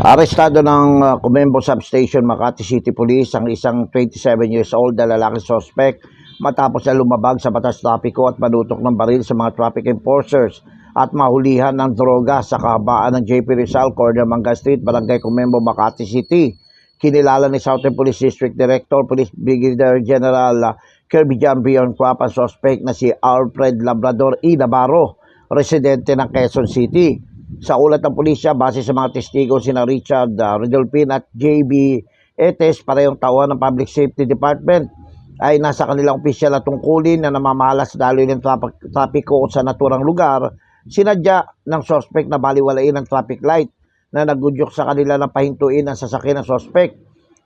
Arestado ng uh, Comembo Substation Makati City Police ang isang 27 years old na lalaki suspect matapos na lumabag sa batas trapiko at manutok ng baril sa mga traffic enforcers at mahulihan ng droga sa kahabaan ng JP Rizal, Corner Manga Street, Barangay Comembo, Makati City. Kinilala ni Southern Police District Director, Police Brigadier General uh, Kirby John Bion Quapa, suspect na si Alfred Labrador E. Navarro, residente ng Quezon City. Sa ulat ng pulisya, base sa mga testigo sina Richard uh, Rodolphin at JB Etes, parehong tauhan ng Public Safety Department, ay nasa kanilang opisyal na tungkulin na namamalas daloy ng trap- trapiko sa naturang lugar, sinadya ng suspect na baliwalain ng traffic light na nagudyok sa kanila na pahintuin ang sasakyan ng suspect.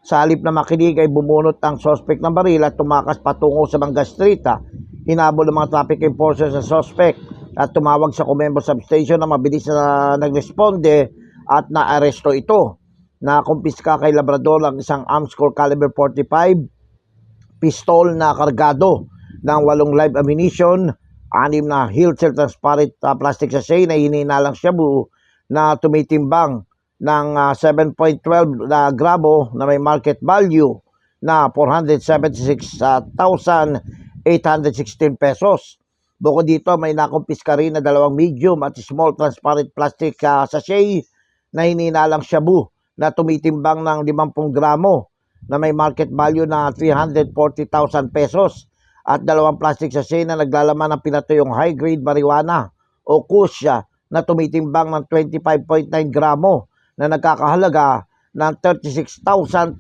Sa halip na makinig ay bumunot ang suspect ng baril at tumakas patungo sa Manga Street. ah. Hinabol ng mga traffic enforcers sa suspect at tumawag sa Comembo Substation na mabilis na nagresponde at naaresto ito. Nakumpiska kay Labrador ang isang arms core caliber 45 pistol na kargado ng walong live ammunition, anim na Hilter transparent uh, plastic sachet na hininalang shabu na tumitimbang ng ah, 7.12 na gramo na may market value na 476,816 pesos. Bukod dito, may nakumpiska rin na dalawang medium at small transparent plastic ah, sachet na hininalang shabu na tumitimbang ng 50 gramo na may market value na 340,000 pesos at dalawang plastic sachet na naglalaman ng pinatuyong high-grade marijuana o kusya na tumitimbang ng 25.9 gramo na nagkakahalaga ng 36,260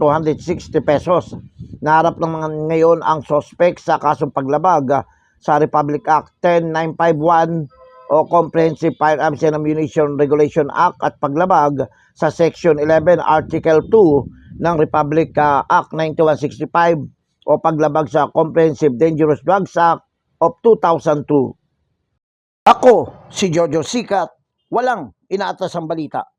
pesos. Naharap ng mga ngayon ang sospek sa kasong paglabag sa Republic Act 10951 o Comprehensive Firearms and Ammunition Regulation Act at paglabag sa Section 11 Article 2 ng Republic ah, Act 9165 o paglabag sa Comprehensive Dangerous Drugs Act of 2002. Ako, si Jojo Sikat, walang inaatas ang balita.